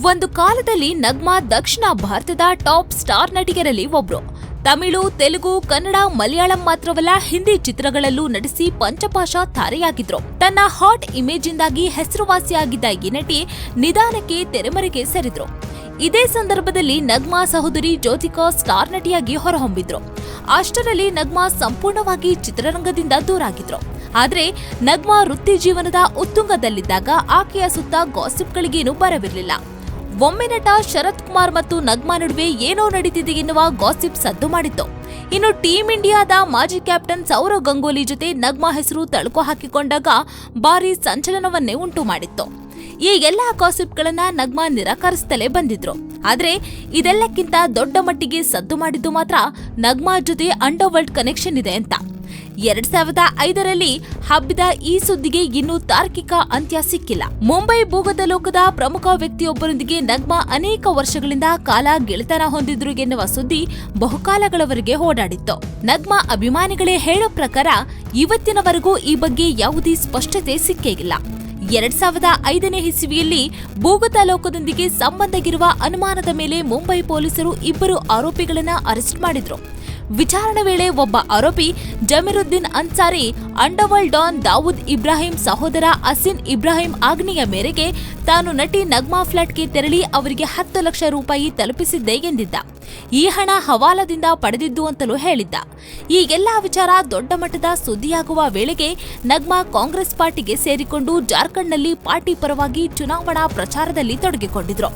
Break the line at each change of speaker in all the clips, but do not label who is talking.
ಒಂದು ಕಾಲದಲ್ಲಿ ನಗ್ಮಾ ದಕ್ಷಿಣ ಭಾರತದ ಟಾಪ್ ಸ್ಟಾರ್ ನಟಿಯರಲ್ಲಿ ಒಬ್ರು. ತಮಿಳು, ತೆಲುಗು, ಕನ್ನಡ, ಮಲಯಾಳಂ ಮಾತ್ರವಲ್ಲ ಹಿಂದಿ ಚಿತ್ರಗಳಲ್ಲೂ ನಟಿಸಿ ಪಂಚಪಾಶ ತಾರೆಯಾಗಿದ್ರು. ತನ್ನ ಹಾಟ್ ಇಮೇಜಿಂದಾಗಿ ಹೆಸರುವಾಸಿಯಾಗಿದ್ದ ಈ ನಟಿ ನಿಧಾನಕ್ಕೆ ತೆರೆಮರೆಗೆ ಸರಿದ್ರು. ಇದೇ ಸಂದರ್ಭದಲ್ಲಿ ನಗ್ಮಾ ಸಹೋದರಿ ಜ್ಯೋತಿಕಾ ಸ್ಟಾರ್ ನಟಿಯಾಗಿ ಹೊರಹೊಮ್ಮಿದ್ರು. ಅಷ್ಟರಲ್ಲಿ ನಗ್ಮಾ ಸಂಪೂರ್ಣವಾಗಿ ಚಿತ್ರರಂಗದಿಂದ ದೂರಾಗಿದ್ರು. ಆದರೆ ನಗ್ಮಾ ವೃತ್ತಿ ಜೀವನದ ಉತ್ತುಂಗದಲ್ಲಿದ್ದಾಗ ಆಕೆಯ ಸುತ್ತ ಗಾಸಿಪ್ಗಳಿಗೇನು ಬರವಿರಲಿಲ್ಲ. ಒಮ್ಮೆ ನಟ ಶರತ್ ಕುಮಾರ್ ಮತ್ತು ನಗ್ಮಾ ನಡುವೆ ಏನೋ ನಡೀತಿದೆ ಎನ್ನುವ ಗಾಸಿಪ್ ಸದ್ದು ಮಾಡಿತ್ತು. ಇನ್ನು ಟೀಂ ಇಂಡಿಯಾದ ಮಾಜಿ ಕ್ಯಾಪ್ಟನ್ ಸೌರವ್ ಗಂಗೂಲಿ ಜೊತೆ ನಗ್ಮಾ ಹೆಸರು ತಳುಕು ಹಾಕಿಕೊಂಡಾಗ ಭಾರಿ ಸಂಚಲನವನ್ನೇ ಉಂಟು ಮಾಡಿತ್ತು. ಈ ಎಲ್ಲಾ ಗಾಸಿಪ್ಗಳನ್ನ ನಗ್ಮಾ ನಿರಾಕರಿಸುತ್ತಲೇ ಬಂದಿದ್ರು. ಆದ್ರೆ ಇದೆಲ್ಲಕ್ಕಿಂತ ದೊಡ್ಡ ಮಟ್ಟಿಗೆ ಸದ್ದು ಮಾಡಿದ್ದು ಮಾತ್ರ ನಗ್ಮಾ ಜೊತೆ ಅಂಡರ್ ವರ್ಲ್ಡ್ ಕನೆಕ್ಷನ್ ಇದೆ ಅಂತ. ಎರಡ್ ಸಾವಿರದ ಐದರಲ್ಲಿ ಹಬ್ಬಿದ ಈ ಸುದ್ದಿಗೆ ಇನ್ನೂ ತಾರ್ಕಿಕ ಅಂತ್ಯ ಸಿಕ್ಕಿಲ್ಲ. ಮುಂಬೈ ಭೂಗತ ಲೋಕದ ಪ್ರಮುಖ ವ್ಯಕ್ತಿಯೊಬ್ಬರೊಂದಿಗೆ ನಗ್ಮಾ ಅನೇಕ ವರ್ಷಗಳಿಂದ ಕಾಲ ಗೆಳೆತನ ಹೊಂದಿದ್ರು ಎನ್ನುವ ಸುದ್ದಿ ಬಹುಕಾಲಗಳವರೆಗೆ ಓಡಾಡಿತ್ತು. ನಗ್ಮಾ ಅಭಿಮಾನಿಗಳೇ ಹೇಳೋ ಪ್ರಕಾರ ಇವತ್ತಿನವರೆಗೂ ಈ ಬಗ್ಗೆ ಯಾವುದೇ ಸ್ಪಷ್ಟತೆ ಸಿಕ್ಕೇ ಎರಡ್ ಸಾವಿರದ ಐದನೇ ಇಸವಿಯಲ್ಲಿ ಭೂಗತ ಲೋಕದೊಂದಿಗೆ ಸಂಬಂಧಗಿರುವ ಅನುಮಾನದ ಮೇಲೆ ಮುಂಬೈ ಪೊಲೀಸರು ಇಬ್ಬರು ಆರೋಪಿಗಳನ್ನ ಅರೆಸ್ಟ್ ಮಾಡಿದ್ರು. ವಿಚಾರಣೆ ವೇಳೆ ಒಬ್ಬ ಆರೋಪಿ ಜಮೀರುದ್ದೀನ್ ಅನ್ಸಾರಿ ಅಂಡರ್ವರ್ಲ್ಡ್ ಡಾನ್ ದಾವೂದ್ ಇಬ್ರಾಹಿಂ ಸಹೋದರ ಅಸಿನ್ ಇಬ್ರಾಹಿಂ ಆಜ್ಞೆಯ ಮೇರೆಗೆ ತಾನು ನಟಿ ನಗ್ಮಾ ಫ್ಲಾಟ್ಗೆ ತೆರಳಿ ಅವರಿಗೆ ಹತ್ತು ಲಕ್ಷ ರೂಪಾಯಿ ತಲುಪಿಸಿದ್ದೆ ಎಂದಿದ್ದ. ಈ ಹಣ ಹವಾಲದಿಂದ ಪಡೆದಿದ್ದು ಅಂತಲೂ ಹೇಳಿದ್ದ. ಈ ಎಲ್ಲಾ ವಿಚಾರ ದೊಡ್ಡ ಮಟ್ಟದ ಸುದ್ದಿಯಾಗುವ ವೇಳೆಗೆ ನಗ್ಮಾ ಕಾಂಗ್ರೆಸ್ ಪಾರ್ಟಿಗೆ ಸೇರಿಕೊಂಡು ಜಾರ್ಖಂಡ್ನಲ್ಲಿ ಪಾರ್ಟಿ ಪರವಾಗಿ ಚುನಾವಣಾ ಪ್ರಚಾರದಲ್ಲಿ ತೊಡಗಿಕೊಂಡಿದ್ರು.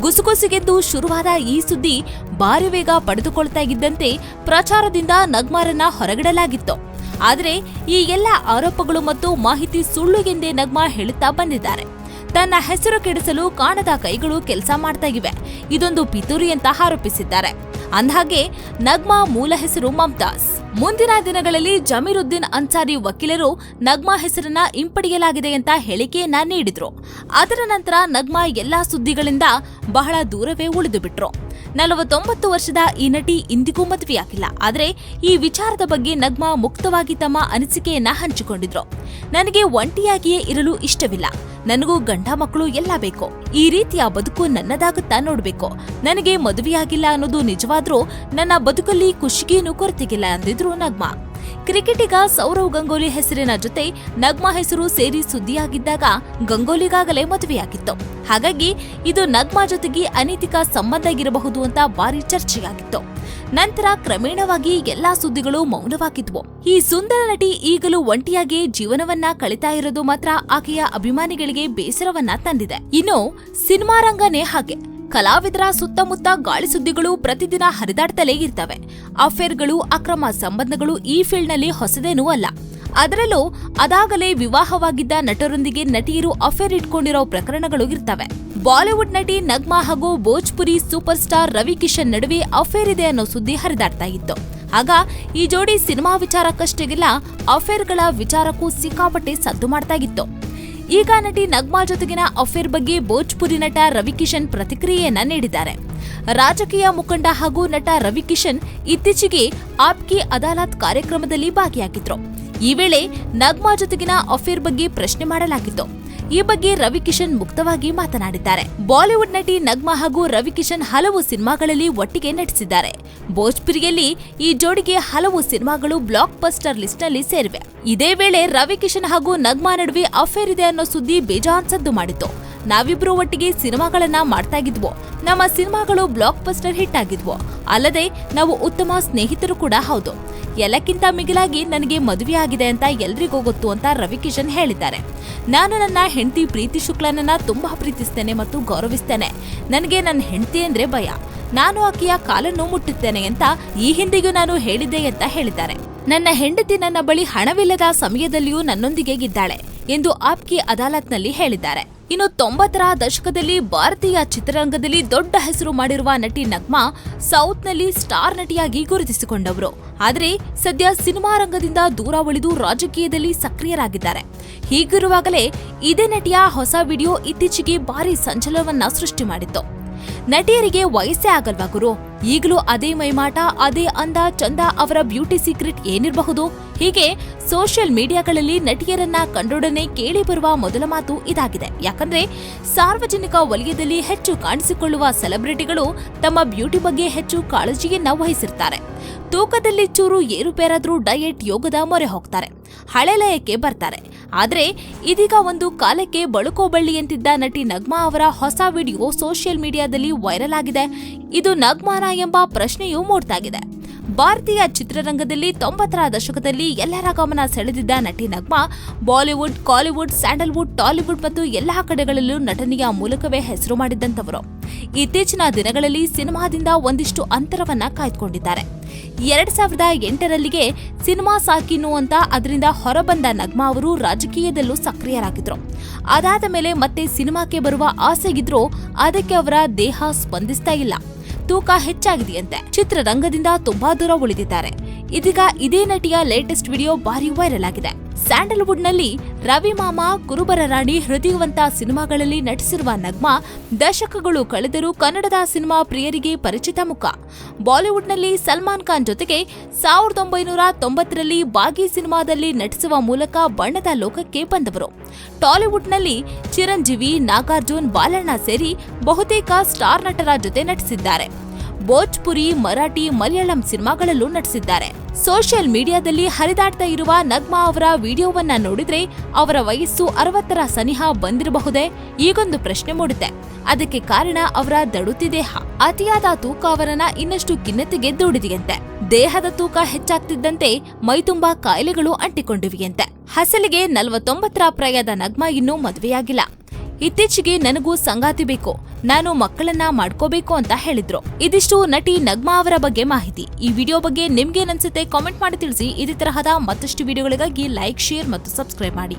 ಗುಸುಗುಸುಗೆದ್ದು ಶುರುವಾದ ಈ ಸುದ್ದಿ ಭಾರಿ ವೇಗ ಪಡೆದುಕೊಳ್ತಾ ಇದ್ದಂತೆ ಪ್ರಚಾರದಿಂದ ನಗ್ಮಾರನ್ನ ಹೊರಗಿಡಲಾಗಿತ್ತು. ಆದರೆ ಈ ಎಲ್ಲ ಆರೋಪಗಳು ಮತ್ತು ಮಾಹಿತಿ ಸುಳ್ಳು ಎಂದೇ ನಗ್ಮಾ ಹೇಳುತ್ತಾ ಬಂದಿದ್ದಾರೆ. ತನ್ನ ಹೆಸರು ಕೆಡಿಸಲು ಕಾಣದ ಕೈಗಳು ಕೆಲಸ ಮಾಡ್ತಾ ಇವೆ ಇದೊಂದು ಪಿತೂರಿ ಅಂತ ಆರೋಪಿಸಿದ್ದಾರೆ. ಅಂದಹಾಗೆ, ನಗ್ಮಾ ಮೂಲ ಹೆಸರು ಮಮ್ತಾಜ್. ಮುಂದಿನ ದಿನಗಳಲ್ಲಿ ಜಮೀರುದ್ದೀನ್ ಅನ್ಸಾರಿ ವಕೀಲರು ನಗ್ಮಾ ಹೆಸರನ್ನ ಹಿಂಪಡೆಯಲಾಗಿದೆ ಅಂತ ಹೇಳಿಕೆಯನ್ನ ನೀಡಿದ್ರು. ಅದರ ನಂತರ ನಗ್ಮಾ ಎಲ್ಲಾ ಸುದ್ದಿಗಳಿಂದ ಬಹಳ ದೂರವೇ ಉಳಿದು ಬಿಟ್ರು ನಲವತ್ತೊಂಬತ್ತು ವರ್ಷದ ಈ ನಟಿ ಇಂದಿಗೂ ಮದುವೆಯಾಗಿಲ್ಲ. ಆದರೆ ಈ ವಿಚಾರದ ಬಗ್ಗೆ ನಗ್ಮಾ ಮುಕ್ತವಾಗಿ ತಮ್ಮ ಅನಿಸಿಕೆಯನ್ನ ಹಂಚಿಕೊಂಡಿದ್ರು. ನನಗೆ ಒಂಟಿಯಾಗಿಯೇ ಇರಲು ಇಷ್ಟವಿಲ್ಲ. ನನಗೂ ಗಂಡ ಮಕ್ಕಳು ಎಲ್ಲ ಬೇಕು. ಈ ರೀತಿಯ ಬದುಕು ನನ್ನದಾಗುತ್ತಾ ನೋಡಬೇಕು. ನನಗೆ ಮದುವೆಯಾಗಿಲ್ಲ ಅನ್ನೋದು ನಿಜವಾದ್ರೂ ನನ್ನ ಬದುಕಲ್ಲಿ ಖುಷಿಗೇನು ಕೊರತೆಗಿಲ್ಲ ಅಂದಿದ್ರು ನಗ್ಮಾ. ಕ್ರಿಕೆಟಿಗ ಸೌರವ್ ಗಂಗೋಲಿ ಹೆಸರಿನ ಜೊತೆ ನಗ್ಮಾ ಹೆಸರು ಸೇರಿ ಸುದ್ದಿಯಾಗಿದ್ದಾಗ ಗಂಗೋಲಿಗಾಗಲೇ ಮದುವೆಯಾಗಿತ್ತು. ಹಾಗಾಗಿ ಇದು ನಗ್ಮಾ ಜೊತೆಗೆ ಅನೈತಿಕ ಸಂಬಂಧ ಇರಬಹುದು ಅಂತ ಭಾರಿ ಚರ್ಚೆಯಾಗಿತ್ತು. ನಂತರ ಕ್ರಮೇಣವಾಗಿ ಎಲ್ಲಾ ಸುದ್ದಿಗಳು ಮೌನವಾಗಿದ್ವು. ಈ ಸುಂದರ ನಟಿ ಈಗಲೂ ಒಂಟಿಯಾಗಿ ಜೀವನವನ್ನ ಕಳಿತಾ ಇರೋದು ಮಾತ್ರ ಆಕೆಯ ಅಭಿಮಾನಿಗಳಿಗೆ ಬೇಸರವನ್ನ ತಂದಿದೆ. ಇನ್ನು ಸಿನಿಮಾ ರಂಗನೇ ಹಾಗೆ. ಕಲಾವಿದರ ಸುತ್ತಮುತ್ತ ಗಾಳಿ ಸುದ್ದಿಗಳು ಪ್ರತಿದಿನ ಹರಿದಾಡ್ತಲೇ ಇರ್ತವೆ. ಅಫೇರ್ಗಳು, ಅಕ್ರಮ ಸಂಬಂಧಗಳು ಈ ಫೀಲ್ಡ್ನಲ್ಲಿ ಹೊಸದೇನೂ ಅಲ್ಲ. ಅದರಲ್ಲೂ ಅದಾಗಲೇ ವಿವಾಹವಾಗಿದ್ದ ನಟರೊಂದಿಗೆ ನಟಿಯರು ಅಫೇರ್ ಇಟ್ಕೊಂಡಿರೋ ಪ್ರಕರಣಗಳು ಇರ್ತವೆ. ಬಾಲಿವುಡ್ ನಟಿ ನಗ್ಮಾ ಹಾಗೂ ಭೋಜ್ಪುರಿ ಸೂಪರ್ ಸ್ಟಾರ್ ರವಿ ಕಿಶನ್ ನಡುವೆ ಅಫೇರ್ ಇದೆ ಅನ್ನೋ ಸುದ್ದಿ ಹರಿದಾಡ್ತಾ ಇತ್ತು. ಆಗ ಈ ಜೋಡಿ ಸಿನಿಮಾ ವಿಚಾರಕ್ಕಷ್ಟೇಗಿಲ್ಲ ಅಫೇರ್ಗಳ ವಿಚಾರಕ್ಕೂ ಸಿಕ್ಕಾಪಟ್ಟೆ ಸದ್ದು ಮಾಡ್ತಾ ಇತ್ತು. ಈಗ ನಟಿ ನಗ್ಮಾ ಜೊತೆಗಿನ ಅಫೇರ್ ಬಗ್ಗೆ ಭೋಜ್ಪುರಿ ನಟ ರವಿಕಿಶನ್ ಪ್ರತಿಕ್ರಿಯೆಯನ್ನ ನೀಡಿದ್ದಾರೆ. ರಾಜಕೀಯ ಮುಖಂಡ ಹಾಗೂ ನಟ ರವಿಕಿಶನ್ ಇತ್ತೀಚೆಗೆ ಆಪ್ಕಿ ಅದಾಲತ್ ಕಾರ್ಯಕ್ರಮದಲ್ಲಿ ಭಾಗಿಯಾಗಿದ್ರು. ಈ ವೇಳೆ ನಗ್ಮಾ ಜೊತೆಗಿನ ಅಫೇರ್ ಬಗ್ಗೆ ಪ್ರಶ್ನೆ ಮಾಡಲಾಗಿತ್ತು. ಈ ಬಗ್ಗೆ ರವಿಕಿಶನ್ ಮುಕ್ತವಾಗಿ ಮಾತನಾಡಿದ್ದಾರೆ. ಬಾಲಿವುಡ್ ನಟಿ ನಗ್ಮಾ ಹಾಗೂ ರವಿಕಿಶನ್ ಹಲವು ಸಿನಿಮಾಗಳಲ್ಲಿ ಒಟ್ಟಿಗೆ ನಟಿಸಿದ್ದಾರೆ. ಭೋಜ್ಪುರಿಯಲ್ಲಿ ಈ ಜೋಡಿಗೆ ಹಲವು ಸಿನಿಮಾಗಳು ಬ್ಲಾಕ್ ಬಸ್ಟರ್ ಲಿಸ್ಟ್ನಲ್ಲಿ ಸೇರಿವೆ. ಇದೇ ವೇಳೆ ರವಿಕಿಶನ್ ಹಾಗೂ ನಗ್ಮಾ ನಡುವೆ ಅಫೇರ್ ಇದೆ ಅನ್ನೋ ಸುದ್ದಿ ಬೇಜಾನ್ ಸದ್ದು ಮಾಡಿತ್ತು. ನಾವಿಬ್ರು ಒಟ್ಟಿಗೆ ಸಿನಿಮಾಗಳನ್ನ ಮಾಡ್ತಾ ಇದ್ವು ನಮ್ಮ ಸಿನಿಮಾಗಳು ಬ್ಲಾಕ್ ಬಸ್ಟರ್ ಹಿಟ್ ಆಗಿದ್ವು. ಅಲ್ಲದೆ ನಾವು ಉತ್ತಮ ಸ್ನೇಹಿತರು ಕೂಡ ಹೌದು. ಎಲ್ಲಕ್ಕಿಂತ ಮಿಗಿಲಾಗಿ ನನಗೆ ಮದುವೆ ಆಗಿದೆ ಅಂತ ಎಲ್ರಿಗೂ ಗೊತ್ತು ಅಂತ ರವಿಕಿಶನ್ ಹೇಳಿದ್ದಾರೆ. ನಾನು ನನ್ನ ಹೆಂಡತಿ ಪ್ರೀತಿ ಶುಕ್ಲನನ್ನ ತುಂಬಾ ಪ್ರೀತಿಸ್ತೇನೆ ಮತ್ತು ಗೌರವಿಸ್ತೇನೆ. ನನಗೆ ನನ್ನ ಹೆಂಡತಿ ಅಂದ್ರೆ ಭಯ. ನಾನು ಆಕೆಯ ಕಾಲನ್ನು ಮುಟ್ಟುತ್ತೇನೆ ಅಂತ ಈ ಹಿಂದೆಗೂ ನಾನು ಹೇಳಿದ್ದೆ ಅಂತ ಹೇಳಿದ್ದಾರೆ. ನನ್ನ ಹೆಂಡತಿ ನನ್ನ ಬಳಿ ಹಣವಿಲ್ಲದ ಸಮಯದಲ್ಲಿಯೂ ನನ್ನೊಂದಿಗೆ ಗಿದ್ದಾಳೆ ಎಂದು ಆಪ್ಕಿ ಅದಾಲತ್ನಲ್ಲಿ ಹೇಳಿದ್ದಾರೆ. ಇನ್ನು ತೊಂಬತ್ತರ ದಶಕದಲ್ಲಿ ಭಾರತೀಯ ಚಿತ್ರರಂಗದಲ್ಲಿ ದೊಡ್ಡ ಹೆಸರು ಮಾಡಿರುವ ನಟಿ ನಗ್ಮಾ ಸೌತ್ನಲ್ಲಿ ಸ್ಟಾರ್ ನಟಿಯಾಗಿ ಗುರುತಿಸಿಕೊಂಡವರು. ಆದರೆ ಸದ್ಯ ಸಿನಿಮಾ ರಂಗದಿಂದ ದೂರ ಉಳಿದು ರಾಜಕೀಯದಲ್ಲಿ ಸಕ್ರಿಯರಾಗಿದ್ದಾರೆ. ಹೀಗಿರುವಾಗಲೇ ಇದೇ ನಟಿಯ ಹೊಸ ವಿಡಿಯೋ ಇತ್ತೀಚೆಗೆ ಭಾರಿ ಸಂಚಲನವನ್ನ ಸೃಷ್ಟಿ ಮಾಡಿತ್ತು. ನಟಿಯರಿಗೆ ವಯಸ್ಸೇ ಆಗಲ್ವಾ, ಗುರು? ಈಗಲೂ ಅದೇ ಮೈಮಾಟ, ಅದೇ ಅಂದ ಚಂದ ಅವರ ಬ್ಯೂಟಿ ಸೀಕ್ರೆಟ್ ಏನಿರಬಹುದು? ಹೀಗೆ ಸೋಷಿಯಲ್ ಮೀಡಿಯಾಗಳಲ್ಲಿ ನಟಿಯರನ್ನ ಕಂಡೊಡನೆ ಕೇಳಿ ಬರುವ ಮೊದಲ ಮಾತು ಇದಾಗಿದೆ. ಯಾಕಂದ್ರೆ ಸಾರ್ವಜನಿಕ ವಲಯದಲ್ಲಿ ಹೆಚ್ಚು ಕಾಣಿಸಿಕೊಳ್ಳುವ ಸೆಲೆಬ್ರಿಟಿಗಳು ತಮ್ಮ ಬ್ಯೂಟಿ ಬಗ್ಗೆ ಹೆಚ್ಚು ಕಾಳಜಿಯನ್ನ ವಹಿಸಿರ್ತಾರೆ. ತೂಕದಲ್ಲಿ ಚೂರು ಏರುಪೇರಾದ್ರೂ ಡಯೆಟ್ ಯೋಗದ ಮೊರೆ ಹೋಗ್ತಾರೆ. ಹಳೆ ಲಯಕ್ಕೆ ಬರ್ತಾರೆ. ಆದರೆ ಇದೀಗ ಒಂದು ಕಾಲಕ್ಕೆ ಬಳುಕೋ ಅಂತಿದ್ದ ನಟಿ ನಗ್ಮಾ ಅವರ ಹೊಸ ವಿಡಿಯೋ ಸೋಷಿಯಲ್ ಮೀಡಿಯಾದಲ್ಲಿ ವೈರಲ್ ಆಗಿದೆ. ಇದು ನಗ್ಮಾನ ಎಂಬ ಪ್ರಶ್ನೆಯೂ ಮೂಡ್ತಾಗಿದೆ. ಭಾರತೀಯ ಚಿತ್ರರಂಗದಲ್ಲಿ ತೊಂಬತ್ತರ ದಶಕದಲ್ಲಿ ಎಲ್ಲರ ಗಮನ ಸೆಳೆದಿದ್ದ ನಟಿ Nagma, Bollywood, Kollywood, Sandalwood, Tollywood ಮತ್ತು ಎಲ್ಲಾ ಕಡೆಗಳಲ್ಲೂ ನಟನೆಯ ಮೂಲಕವೇ ಹೆಸರು ಮಾಡಿದ್ದಂಥವರು ಇತ್ತೀಚಿನ ದಿನಗಳಲ್ಲಿ ಸಿನಿಮಾದಿಂದ ಒಂದಿಷ್ಟು ಅಂತರವನ್ನ ಕಾಯ್ದುಕೊಂಡಿದ್ದಾರೆ. ಎರಡ್ ಸಾವಿರದ ಎಂಟರಲ್ಲಿಗೆ ಸಿನಿಮಾ ಸಾಕಿನು ಅಂತ ಅದರಿಂದ ಹೊರಬಂದ ನಗ್ಮಾ ಅವರು ರಾಜಕೀಯದಲ್ಲೂ ಸಕ್ರಿಯರಾಗಿದ್ರು. ಅದಾದ ಮೇಲೆ ಮತ್ತೆ ಸಿನಿಮಾಕ್ಕೆ ಬರುವ ಆಸೆಗಿದ್ರೂ ಅದಕ್ಕೆ ಅವರ ದೇಹ ಸ್ಪಂದಿಸ್ತಾ ಇಲ್ಲ. ತೂಕ ಹೆಚ್ಚಾಗಿದೆಯಂತೆ. ಚಿತ್ರರಂಗದಿಂದ ತುಂಬಾ ದೂರ ಉಳಿದಿದ್ದಾರೆ. ಇದೀಗ ಇದೇ ನಟಿಯ ಲೇಟೆಸ್ಟ್ ವಿಡಿಯೋ ಭಾರಿ ವೈರಲ್ ಆಗಿದೆ. ಸ್ಯಾಂಡಲ್ವುಡ್ನಲ್ಲಿ ರವಿ ಮಾಮ, ಕುರುಬರ ರಾಣಿ, ಹೃದಯವಂತ ಸಿನಿಮಾಗಳಲ್ಲಿ ನಟಿಸಿರುವ ನಗ್ಮಾ, ದಶಕಗಳು ಕಳೆದರೂ ಕನ್ನಡದ ಸಿನಿಮಾ ಪ್ರಿಯರಿಗೆ ಪರಿಚಿತ ಮುಖ. ಬಾಲಿವುಡ್ನಲ್ಲಿ ಸಲ್ಮಾನ್ ಖಾನ್ ಜೊತೆಗೆ ಸಾವಿರದ ಒಂಬೈನೂರ ತೊಂಬತ್ತರಲ್ಲಿ ಬಾಗಿ ಸಿನಿಮಾದಲ್ಲಿ ನಟಿಸುವ ಮೂಲಕ ಬಣ್ಣದ ಲೋಕಕ್ಕೆ ಬಂದವರು. ಟಾಲಿವುಡ್ನಲ್ಲಿ ಚಿರಂಜೀವಿ, ನಾಗಾರ್ಜುನ್, ಬಾಲಣ್ಣ ಸೇರಿ ಬಹುತೇಕ ಸ್ಟಾರ್ ನಟರ ಜೊತೆ ನಟಿಸಿದ್ದಾರೆ. ಭೋಜ್ಪುರಿ, ಮರಾಠಿ, ಮಲಯಾಳಂ ಸಿನಿಮಾಗಳಲ್ಲೂ ನಟಿಸಿದ್ದಾರೆ. ಸೋಷಿಯಲ್ ಮೀಡಿಯಾದಲ್ಲಿ ಹರಿದಾಡ್ತಾ ಇರುವ ನಗ್ಮಾ ಅವರ ವಿಡಿಯೋವನ್ನ ನೋಡಿದ್ರೆ ಅವರ ವಯಸ್ಸು ಅರವತ್ತರ ಸನಿಹ ಬಂದಿರಬಹುದೇ? ಈಗೊಂದು ಪ್ರಶ್ನೆ ಮೂಡುತ್ತೆ. ಅದಕ್ಕೆ ಕಾರಣ ಅವರ ದಡುತಿ ದೇಹ ಅತಿಯಾದ ತೂಕ ಅವರನ್ನ ಇನ್ನಷ್ಟು ಖಿನ್ನತೆಗೆ ದೂಡಿದೆಯಂತೆ. ದೇಹದ ತೂಕ ಹೆಚ್ಚಾಗ್ತಿದ್ದಂತೆ ಮೈತುಂಬಾ ಕಾಯಿಲೆಗಳು ಅಂಟಿಕೊಂಡಿವೆಯಂತೆ. ಹಸಲಿಗೆ ನಲವತ್ತೊಂಬತ್ತರ ಪ್ರಾಯದ ನಗ್ಮಾ ಇನ್ನೂ ಮದುವೆಯಾಗಿಲ್ಲ. ಇತ್ತೀಚೆಗೆ ನನಗೂ ಸಂಗಾತಿ ಬೇಕು, ನಾನು ಮಕ್ಕಳನ್ನ ಮಾಡ್ಕೋಬೇಕು ಅಂತ ಹೇಳಿದ್ರು. ಇದಿಷ್ಟು ನಟಿ ನಗ್ಮಾ ಅವರ ಬಗ್ಗೆ ಮಾಹಿತಿ. ಈ ವಿಡಿಯೋ ಬಗ್ಗೆ ನಿಮ್ಗೇನನ್ಸುತ್ತೆ ಕಾಮೆಂಟ್ ಮಾಡಿ ತಿಳಿಸಿ. ಇದೇ ತರಹದ ಮತ್ತಷ್ಟು ವಿಡಿಯೋಗಳಿಗಾಗಿ ಲೈಕ್ ಶೇರ್ ಮತ್ತು ಸಬ್ಸ್ಕ್ರೈಬ್ ಮಾಡಿ.